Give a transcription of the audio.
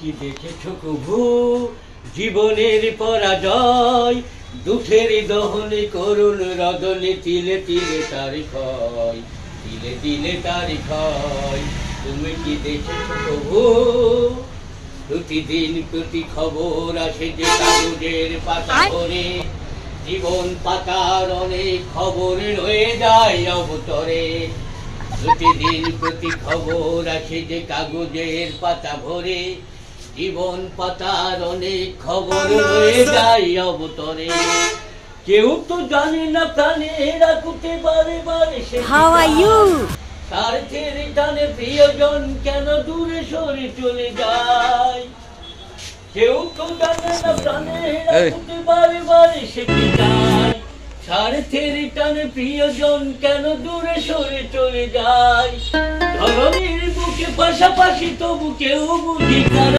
কি দেখেছ কভু জীবনের পরাজয় দুঃখের দহনে করুণ রদনে তিলে তিলে তার ক্ষয় তিলে তিলে তার ক্ষয়। তুমি কি দেখেছ কভু প্রতিদিন প্রতি খবর আসে যে কাগজের পাতা করে জীবন পাতার অনেক খবর রয়ে যায় অবতরে। প্রতিদিন প্রতি খবর আসে যে কাগজের পাতা ভরে। জীবন পাতার অনেক খবর রয়ে যায় অবতরে। কেউ তো জানে না প্রাণেরা কুতে বারে বারে সে How are you? তার টানে প্রিয়জন কেন দূরে সরে চলে যায়? কেউ তো জানে না প্রাণেরা এই। কুতে বারে বারে সে কি যায়। স্বার্থের টানে প্রিয়জন কেন দূরে সরে চলে যায়? ধরনের বুকে পাশাপাশি তবু কেউ বুঝি কার